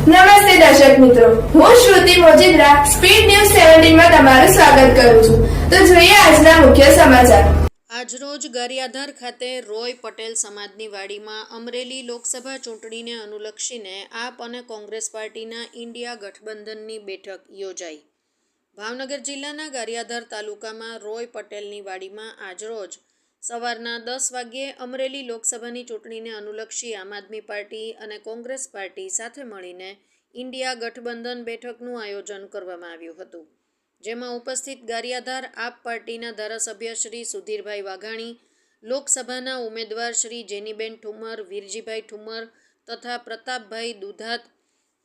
નમસ્તે દર્શક મિત્રો. હું શ્રુતિ મોજીદ્રા, સ્પીડ ન્યૂઝ સેવન્ટીનમાં તમારું સ્વાગત કરું છું. તો જોઈએ આજના મુખ્ય સમાચાર. આજરોજ ગરિયાધર ખાતે રોય પટેલ સમાજની વાડીમાં અમરેલી લોકસભા ચૂંટણીને અનુલક્ષીને આપ અને કોંગ્રેસ પાર્ટીના ઇન્ડિયા ગઠબંધનની બેઠક યોજાઈ. ભાવનગર જિલ્લાના ગરિયાધર તાલુકામાં રોય પટેલની વાડીમાં આજરોજ સવારના દસ વાગ્યે અમરેલી લોકસભાની ચૂંટણીને અનુલક્ષી આમ આદમી પાર્ટી અને કોંગ્રેસ પાર્ટી સાથે મળીને ઇન્ડિયા ગઠબંધન બેઠકનું આયોજન કરવામાં આવ્યું હતું. જેમાં ઉપસ્થિત ગારિયાધાર આપ પાર્ટીના ધારાસભ્ય શ્રી સુધીરભાઈ વાઘાણી, લોકસભાના ઉમેદવાર શ્રી જેનીબેન ઠુમર, વીરજીભાઈ ઠુમર તથા Pratapbhai Dudhat,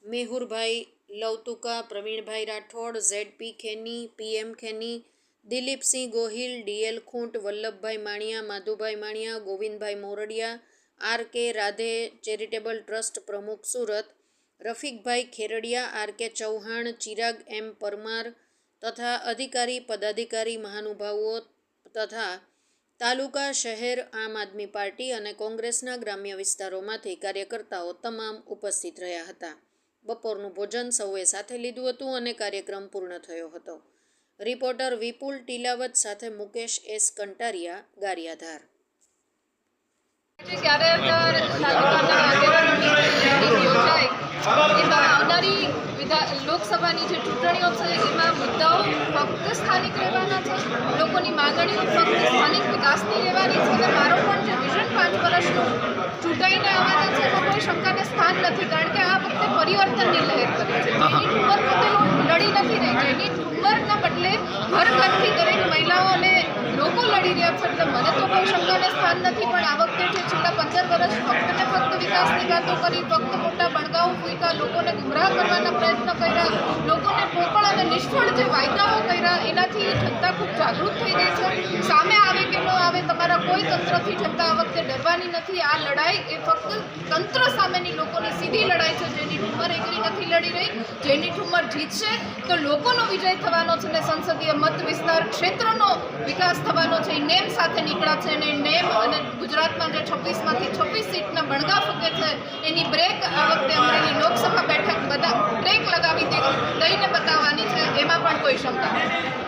Mehurbhai Lavtuka, Pravinbhai Rathod, ZP Kheni, PM Kheni Dilipsinh Gohil DL Khunt, Vallabhbhai Maniya, Madhubhai Maniya, Govindbhai Moradiya, R K Radhe charitable trust પ્રમુખ સુરત, રફીકભાઈ ખેરડિયા, આર કે ચૌહાણ, ચિરાગ એમ પરમાર તથા અધિકારી, પદાધિકારી, મહાનુભાવો તથા તાલુકા, શહેર, આમ આદમી પાર્ટી અને કોંગ્રેસના ગ્રામ્ય વિસ્તારોમાંથી કાર્યકર્તાઓ તમામ ઉપસ્થિત રહ્યા હતા. બપોરનું ભોજન સૌએ સાથે લીધું હતું અને કાર્યક્રમ પૂર્ણ થયો હતો. રિપોર્ટર વિપુલ ટીલાવત સાથે મુકેશ એસ કંટારિયા, ગારિયાધાર. આવનારી લોકસભાની જે ચૂંટણીઓ છે, એમાં મુદ્દાઓ ફક્ત સ્થાનિક રહેવાના છે? લોકોની માગણીઓ ફક્ત સ્થાનિક વિકાસની રહેવાની છે? અને મારો પણ પાંચ વર્ષનું ચૂંટાઈને આવવાના છે શંકાને સ્થાન નથી? કારણ કે આ વખતે પરિવર્તનની લહેર કરી છે જેની ઠુમર પોતે લડી નથી રહી જેની ઠુમરના બદલે ઘર ઘરથી દરેક મહિલાઓ અને લોકો લડી રહ્યા છે. એટલે મને તો કોઈ શંકાને સ્થાન નથી, પણ આ વખતે જે છેલ્લા પંદર વર્ષ ફક્ત ને ફક્ત વિકાસની વાતો કરી, ફક્ત મોટા બણગાઓ ફૂંકા લોકોને ગુમરાહ કરવાના પ્રયત્ન કર્યા, લોકોને પોકળ અને નિષ્ફળ જે વાયદાઓ કર્યા, એનાથી જનતા ખૂબ જાગૃત થઈ ગઈ છે. સામે આવે કે ન આવે તમારા કોઈ તંત્રથી જનતા આ વખતે ડરવાની નથી. આ લડાઈ એ ફક્ત તંત્ર સામેની લોકોની સીધી લડાઈ છે, જેની ઠુમર એકલી નથી લડી રહી. જેની ઠુમર જીતશે તો લોકોનો વિજય થવાનો છે ને સંસદીય મત વિસ્તાર ક્ષેત્રનો વિકાસ થવાનો છે. એ નેમ સાથે નીકળ્યા છે અને નેમ અને ગુજરાતમાં જે છવ્વીસમાંથી છવ્વીસ સીટના બણગા ફૂકે છે, એની બ્રેક આ વખતે અમરેલી લોકસભા બેઠક બધા બ્રેક લગાવી દઈને બતાવવાની છે. એમાં પણ કોઈ શંકા નથી.